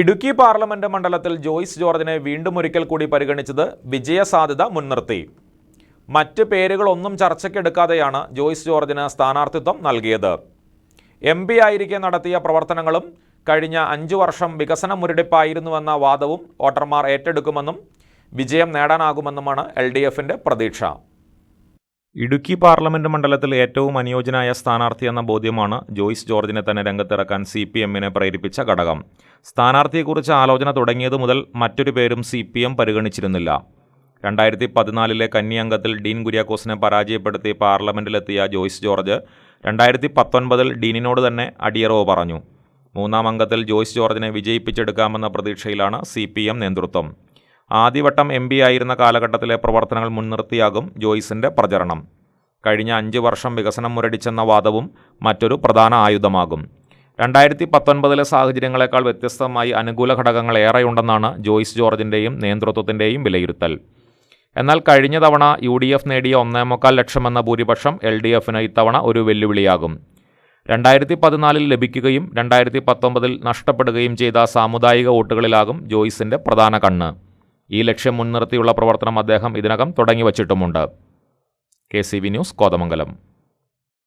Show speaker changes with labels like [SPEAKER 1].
[SPEAKER 1] Idukki parliament മണ്ഡലത്തിൽ ജോയ്സ് ജോർജിനെ വീണ്ടും ഒരിക്കൽ കൂടി പരിഗണിച്ചത് വിജയസാധ്യത മുൻനിർത്തി. മറ്റ് പേരുകളൊന്നും ചർച്ചയ്ക്കെടുക്കാതെയാണ് ജോയ്സ് ജോർജിന് സ്ഥാനാർത്ഥിത്വം നൽകിയത്. എം പി ആയിരിക്കെ നടത്തിയ പ്രവർത്തനങ്ങളും കഴിഞ്ഞ അഞ്ചു വർഷം വികസന മുരടിപ്പായിരുന്നുവെന്ന വാദവും വോട്ടർമാർ ഏറ്റെടുക്കുമെന്നും വിജയം നേടാനാകുമെന്നുമാണ് എൽ ഡി എഫിന്റെ പ്രതീക്ഷ. ഇടുക്കി പാർലമെന്റ് മണ്ഡലത്തിൽ ഏറ്റവും അനുയോജ്യനായ സ്ഥാനാർത്ഥി എന്ന ബോധ്യമാണ് ജോയിസ് ജോർജിനെ തന്നെ രംഗത്തിറക്കാൻ സി പി എമ്മിനെ പ്രേരിപ്പിച്ച ഘടകം. സ്ഥാനാർത്ഥിയെക്കുറിച്ച് ആലോചന തുടങ്ങിയതു മുതൽ മറ്റൊരു പേരും സി പി എം പരിഗണിച്ചിരുന്നില്ല. രണ്ടായിരത്തി പതിനാലിലെ കന്നി അംഗത്തിൽ ഡീൻ കുര്യാക്കോസിനെ പരാജയപ്പെടുത്തി പാർലമെന്റിലെത്തിയ ജോയിസ് ജോർജ് രണ്ടായിരത്തി പത്തൊൻപതിൽ ഡീനിനോട് തന്നെ അടിയറവ് പറഞ്ഞു. മൂന്നാം അംഗത്തിൽ ജോയിസ് ജോർജിനെ വിജയിപ്പിച്ചെടുക്കാമെന്ന പ്രതീക്ഷയിലാണ് സി പി എം നേതൃത്വം. ആദ്യവട്ടം എം പി ആയിരുന്ന കാലഘട്ടത്തിലെ പ്രവർത്തനങ്ങൾ മുൻനിർത്തിയാകും ജോയ്സിന്റെ പ്രചരണം. കഴിഞ്ഞ അഞ്ച് വർഷം വികസനം മുരടിച്ചെന്ന വാദവും മറ്റൊരു പ്രധാന ആയുധമാകും. രണ്ടായിരത്തി പത്തൊൻപതിലെ സാഹചര്യങ്ങളെക്കാൾ വ്യത്യസ്തമായി അനുകൂല ഘടകങ്ങൾ ഏറെയുണ്ടെന്നാണ് ജോയ്സ് ജോർജിന്റെയും നേതൃത്വത്തിന്റെയും വിലയിരുത്തൽ. എന്നാൽ കഴിഞ്ഞ തവണ യു ഡി എഫ് നേടിയ ഒന്നേമുക്കാൽ ലക്ഷമെന്ന ഭൂരിപക്ഷം എൽ ഡി എഫിന് ഇത്തവണ ഒരു വെല്ലുവിളിയാകും. രണ്ടായിരത്തി പതിനാലിൽ ലഭിക്കുകയും രണ്ടായിരത്തി പത്തൊമ്പതിൽ നഷ്ടപ്പെടുകയും ചെയ്ത സാമുദായിക വോട്ടുകളിലാകും ജോയ്സിന്റെ പ്രധാന കണ്ണ്. ഈ ലക്ഷ്യം മുൻനിർത്തിയുള്ള പ്രവർത്തനം അദ്ദേഹം ഇതിനകം തുടങ്ങിവച്ചിട്ടുമുണ്ട്. K C V news Kothamangalam.